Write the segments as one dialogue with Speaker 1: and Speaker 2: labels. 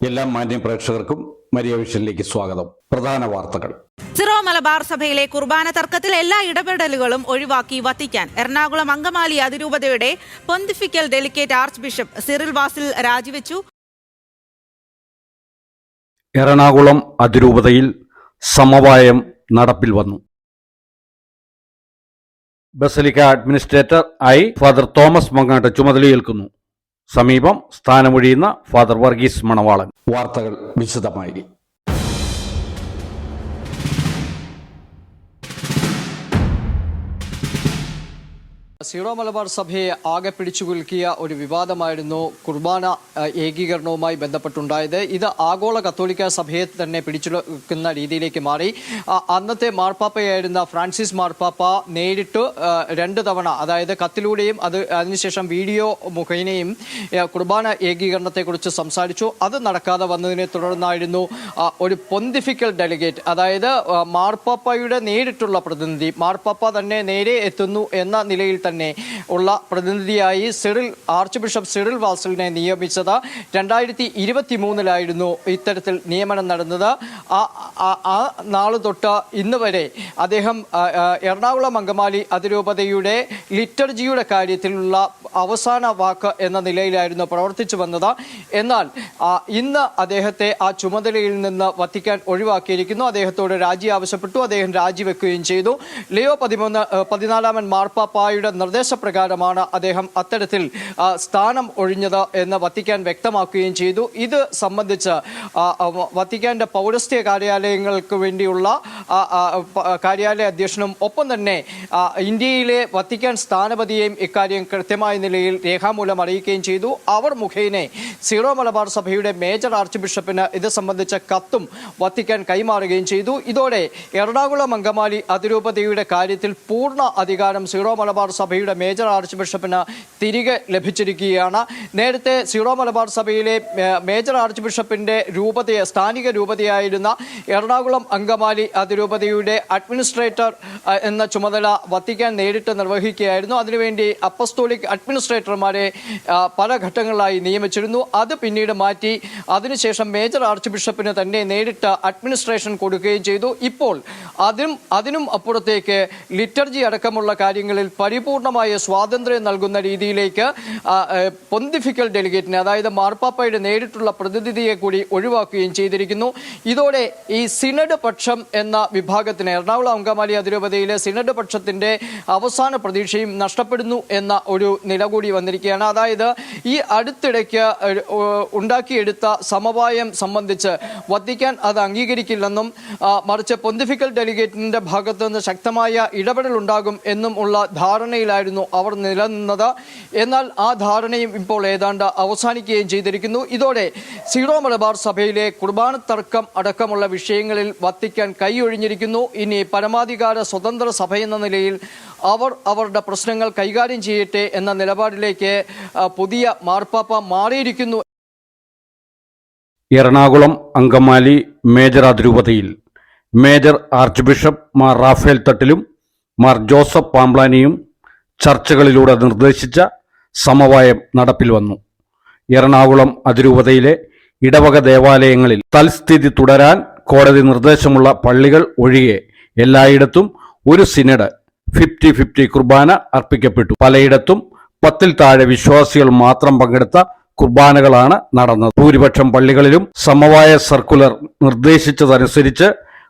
Speaker 1: എല്ലാ മാന്യ പ്രേക്ഷകർക്കും മരിയ വിഷനിലേക്ക് സ്വാഗതം. പ്രധാന വാർത്തകൾ.
Speaker 2: സിറോ മലബാർ സഭയിലെ കുർബാന തർക്കത്തിൽ എല്ലാ ഇടപെടലുകളും ഒഴിവാക്കി വത്തിക്കാൻ എറണാകുളം അങ്കമാലി അതിരൂപതയുടെ pontifical delegate archbishop Cyril Vasil രാജിവെച്ചു.
Speaker 1: എറണാകുളം അതിരൂപതയിൽ സമവായം നടപ്പിൽ വന്നു. ബസലിക്ക അഡ്മിനിസ്ട്രേറ്റർ ആയി ഫാദർ തോമസ് മങ്ങാട്ട് ചുമതലയേൽക്കുന്നു. സമീപം സ്ഥാനമൊഴിയുന്ന ഫാദർ വർഗീസ് മണവാളൻ. വാർത്തകൾ വിശദമായി.
Speaker 3: സീറോ മലബാർ സഭയെ ആകെ പിടിച്ചുകുലുക്കിയ ഒരു വിവാദമായിരുന്നു കുർബാന ഏകീകരണവുമായി ബന്ധപ്പെട്ടുണ്ടായത്. ഇത് ആഗോള കത്തോലിക്ക സഭയെ തന്നെ പിടിച്ചുലക്കുന്ന രീതിയിലേക്ക് മാറി. അന്നത്തെ മാർപ്പാപ്പയായിരുന്ന ഫ്രാൻസിസ് മാർപ്പാപ്പ നേരിട്ട് രണ്ട് തവണ അതായത് കത്തിലൂടെയും അത് അതിനുശേഷം വീഡിയോ മുഖേനയും കുർബാന ഏകീകരണത്തെക്കുറിച്ച് സംസാരിച്ചു. അത് നടക്കാതെ വന്നതിനെ തുടർന്നായിരുന്നു ഒരു പൊന്തിഫിക്കൽ ഡെലിഗേറ്റ് അതായത് മാർപ്പാപ്പയുടെ നേരിട്ടുള്ള പ്രതിനിധി. മാർപ്പാപ്പ തന്നെ നേരെ എത്തുന്നു എന്ന നിലയിൽ തന്നെ ഉള്ള പ്രതിനിധിയായി സിറിൽ ആർച്ച് ബിഷപ്പ് സിറിൽ വാസലിനെ നിയമിച്ചത് രണ്ടായിരത്തി ഇരുപത്തി മൂന്നിലായിരുന്നു ഇത്തരത്തിൽ നിയമനം നടന്നത്. ആ നാൾ തൊട്ട് ഇന്ന് വരെ അദ്ദേഹം എറണാകുളം അങ്കമാലി അതിരൂപതയുടെ ലിറ്റർജിയുടെ കാര്യത്തിലുള്ള അവസാന വാക്ക് എന്ന നിലയിലായിരുന്നു പ്രവർത്തിച്ചു വന്നത്. എന്നാൽ ഇന്ന് അദ്ദേഹത്തെ ആ ചുമതലയിൽ നിന്ന് വത്തിക്കാൻ ഒഴിവാക്കിയിരിക്കുന്നു. അദ്ദേഹത്തോട് രാജി ആവശ്യപ്പെട്ടു. അദ്ദേഹം രാജിവെക്കുകയും ചെയ്തു. ലിയോ പതിമൂന്ന് പതിനാലാമൻ മാർപ്പാപ്പായുടെ നിർദ്ദേശപ്രകാരമാണ് അദ്ദേഹം അത്തരത്തിൽ സ്ഥാനം ഒഴിഞ്ഞത് എന്ന് വത്തിക്കാൻ വ്യക്തമാക്കുകയും ചെയ്തു. ഇത് സംബന്ധിച്ച് വത്തിക്കാന്റെ പൗരസ്ത്യ കാര്യാലയങ്ങൾക്ക് വേണ്ടിയുള്ള കാര്യാലയ അധ്യക്ഷനും ഒപ്പം തന്നെ ഇന്ത്യയിലെ വത്തിക്കാൻ സ്ഥാനപതിയെയും ഇക്കാര്യം കൃത്യമായ നിലയിൽ രേഖാമൂലം അറിയിക്കുകയും ചെയ്തു. അവർ മുഖേനെ സീറോ മലബാർ സഭയുടെ മേജർ ആർച്ച് ബിഷപ്പിന് ഇത് സംബന്ധിച്ച കത്തും വത്തിക്കാൻ കൈമാറുകയും ചെയ്തു. ഇതോടെ എറണാകുളം അങ്കമാലി അതിരൂപതയുടെ കാര്യത്തിൽ പൂർണ അധികാരം സീറോ മലബാർ സഭയുടെ മേജർ ആർച്ച് ബിഷപ്പിന് തിരികെ ലഭിച്ചിരിക്കുകയാണ്. നേരത്തെ സീറോ മലബാർ സഭയിലെ മേജർ ആർച്ച് ബിഷപ്പിന്റെ രൂപതയെ സ്ഥാനിക രൂപതയായിരുന്ന എറണാകുളം അങ്കമാലി അതിരൂപതയുടെ അഡ്മിനിസ്ട്രേറ്റർ എന്ന ചുമതല വത്തിക്കാൻ നേരിട്ട് നിർവഹിക്കുകയായിരുന്നു. അതിനുവേണ്ടി അപ്പസ്തോളിക് അഡ്മിനിസ്ട്രേറ്റർമാരെ പല ഘട്ടങ്ങളിലായി നിയമിച്ചിരുന്നു. അത് പിന്നീട് മാറ്റി അതിനുശേഷം മേജർ ആർച്ച് ബിഷപ്പിന് തന്നെ നേരിട്ട് അഡ്മിനിസ്ട്രേഷൻ കൊടുക്കുകയും ചെയ്തു. ഇപ്പോൾ അതിനും അതിനും അപ്പുറത്തേക്ക് ലിറ്റർജി അടക്കമുള്ള കാര്യങ്ങളിൽ പരിപൂർണമായ സ്വാതന്ത്ര്യം നൽകുന്ന രീതിയിലേക്ക് പൊന്തിഫിക്കൽ ഡെലിഗേറ്റിനെ അതായത് മാർപ്പാപ്പയുടെ നേരിട്ടുള്ള പ്രതിനിധിയെ കൂടി ഒഴിവാക്കുകയും ചെയ്തിരിക്കുന്നു. ഇതോടെ ഈ സിനഡ് പക്ഷം എന്ന വിഭാഗത്തിന് എറണാകുളം അങ്കമാലി അതിരൂപതയിലെ സിനഡ് പക്ഷത്തിന്റെ അവസാന പ്രതീക്ഷയും നഷ്ടപ്പെടുന്നു എന്ന ഒരു നില കൂടി വന്നിരിക്കുകയാണ്. അതായത് ഈ അടുത്തിടയ്ക്ക് ഉണ്ടാക്കിയെടുത്ത സമവായം സംബന്ധിച്ച് വത്തിക്കാൻ അത് അംഗീകരിക്കില്ലെന്നും മറിച്ച് പൊന്തിഫിക്കൽ ഡെലിഗേറ്റിന്റെ ഭാഗത്തുനിന്ന് ശക്തമായ ഇടപെടൽ ഉണ്ടാകും എന്നും ഉള്ള ധാരണയിലായിരുന്നു അവർ നിലനിന്നത്. എന്നാൽ ആ ധാരണയും ഇപ്പോൾ ഏതാണ്ട് അവസാനിക്കുകയും ചെയ്തിരിക്കുന്നു. ഇതോടെ സീറോ മലബാർ സഭയിലെ കുർബാന തർക്കം അടക്കമുള്ള വിഷയങ്ങളിൽ വത്തിക്കാൻ കൈയൊഴിഞ്ഞിരിക്കുന്നു. ഇനി പരമാധികാര സ്വതന്ത്ര സഭ എന്ന നിലയിൽ അവർ അവരുടെ പ്രശ്നങ്ങൾ കൈകാര്യം ചെയ്യട്ടെ എന്ന നിലപാടിലേക്ക് പുതിയ മാർപ്പാപ്പ മാറിയിരിക്കുന്നു.
Speaker 1: Ernakulam Angamaly major അതിരൂപതയിൽ major arch bishop Mar Raphael തട്ടിലും Mar Joseph പാംപ്ലാനിയും ചർച്ചകളിലൂടെ നിർദ്ദേശിച്ച സമവായം നടപ്പിൽ വന്നു. എറണാകുളം അതിരൂപതയിലെ ഇടവക ദേവാലയങ്ങളിൽ തൽസ്ഥിതി തുടരാൻ കോടതി നിർദ്ദേശമുള്ള പള്ളികൾ ഒഴികെ എല്ലായിടത്തും ഒരു സിനഡ് ഫിഫ്റ്റി ഫിഫ്റ്റി കുർബാന അർപ്പിക്കപ്പെട്ടു. പലയിടത്തും പത്തിൽ താഴെ വിശ്വാസികൾ മാത്രം പങ്കെടുത്ത കുർബാനകളാണ് നടന്നത്. ഭൂരിപക്ഷം പള്ളികളിലും സമവായ സർക്കുലർ നിർദ്ദേശിച്ചതനുസരിച്ച്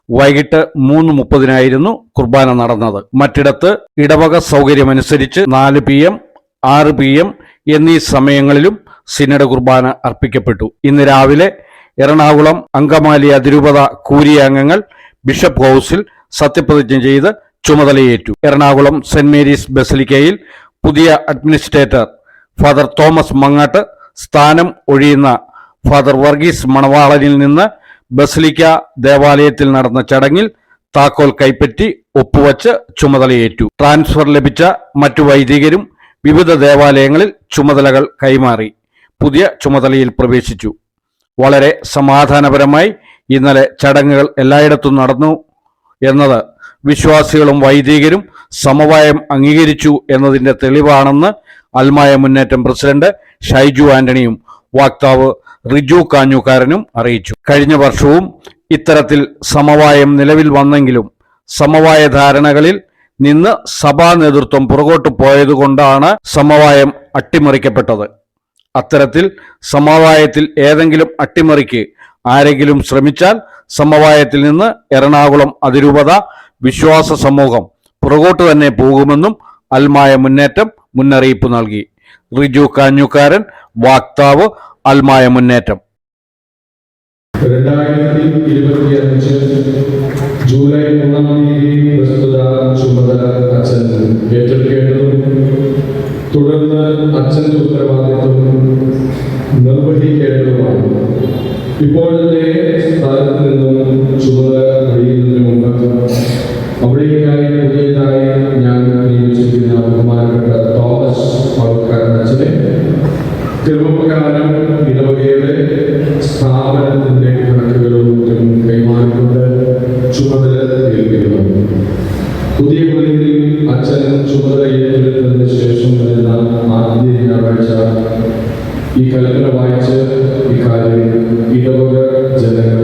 Speaker 1: വൈകിട്ട് മൂന്ന് മുപ്പതിനായിരുന്നു കുർബാന നടന്നത്. മറ്റിടത്ത് ഇടവക സൗകര്യമനുസരിച്ച് നാല് പി എം ആറ് പി എം എന്നീ സമയങ്ങളിലും സിനഡ കുർബാന അർപ്പിക്കപ്പെട്ടു. ഇന്ന് രാവിലെ എറണാകുളം അങ്കമാലി അതിരൂപത കൂരിയാംഗങ്ങൾ ബിഷപ്പ് ഹൗസിൽ സത്യപ്രതിജ്ഞ ചെയ്ത് ചുമതലയേറ്റു. എറണാകുളം സെന്റ് മേരീസ് ബസലിക്കയിൽ പുതിയ അഡ്മിനിസ്ട്രേറ്റർ ഫാദർ തോമസ് മങ്ങാട്ട് സ്ഥാനം ഒഴിയുന്ന ഫാദർ വർഗീസ് മണവാളനിൽ നിന്ന് ബസലിക്ക ദേവാലയത്തിൽ നടന്ന ചടങ്ങിൽ താക്കോൽ കൈപ്പറ്റി ഒപ്പുവച്ച് ചുമതലയേറ്റു. ട്രാൻസ്ഫർ ലഭിച്ച മറ്റു വൈദികരും വിവിധ ദേവാലയങ്ങളിൽ ചുമതലകൾ കൈമാറി. പുതിയ ചുമതലയിൽ പ്രവേശിച്ചു. വളരെ സമാധാനപരമായി ഇന്നലെ ചടങ്ങുകൾ എല്ലായിടത്തും നടന്നു എന്നത് വിശ്വാസികളും വൈദികരും സമവായം അംഗീകരിച്ചു എന്നതിന്റെ തെളിവാണെന്ന് അൽമായ മുന്നേറ്റം പ്രസിഡന്റ് ഷൈജു ആന്റണിയും വാക്താവ് റിജു കാഞ്ഞുകാരനും അറിയിച്ചു. കഴിഞ്ഞ വർഷവും ഇത്തരത്തിൽ സമവായം നിലവിൽ വന്നെങ്കിലും സമവായ ധാരണകളിൽ നിന്ന് സഭാ നേതൃത്വം പുറകോട്ട് പോയതുകൊണ്ടാണ് സമവായം അട്ടിമറിക്കപ്പെട്ടത്. അത്തരത്തിൽ സമവായത്തിൽ ഏതെങ്കിലും അട്ടിമറിക്ക് ആരെങ്കിലും ശ്രമിച്ചാൽ സമവായത്തിൽ നിന്ന് എറണാകുളം അതിരൂപത വിശ്വാസ സമൂഹം പുറകോട്ട് തന്നെ പോകുമെന്നും അൽമായ മുന്നേറ്റം മുന്നറിയിപ്പ് നൽകി. റിജു കാഞ്ഞുകാരൻ വാക്താവ് അൽമായ മുന്നേറ്റം.
Speaker 3: രണ്ടായിരത്തി ഇരുപത്തിയഞ്ച് ജൂലൈ മൂന്നാം തീയതി പ്രസ്തുത ചുമതല അച്ഛൻ ഏറ്റെടുക്കേണ്ടതും തുടർന്ന് അച്ഛന്റെ ഉത്തരവാദിത്വം നിർവഹിക്കേണ്ടതുമാണ്. ഇപ്പോഴത്തെ സ്ഥലത്ത് നിന്നും ചുമതല അറിയുന്നതിന് മുമ്പ് അവിടേക്കായി പുതിയതായി ഞാൻ നിയമിച്ചിരിക്കുന്ന ബഹുമാനപ്പെട്ട തോമസ് പകർക്കാരൻ അച്ഛനെ തിരുവപ്പകാലം ഇടവകയുടെ സ്ഥാപനത്തിന്റെ കണക്കുകളും മറ്റും കൈമാറിക്കൊണ്ട് ചുമതല ഏൽപ്പിക്കുന്നു. പുതിയ പള്ളിയിൽ അച്ഛൻ ചുമതല ഏറ്റെടുത്തതിന് ശേഷം വരുന്ന ആദ്യ ഞായറാഴ്ച ഈ കൽപ്പന വായിച്ച് ഇക്കാര്യം ഇടവക ജനങ്ങളെ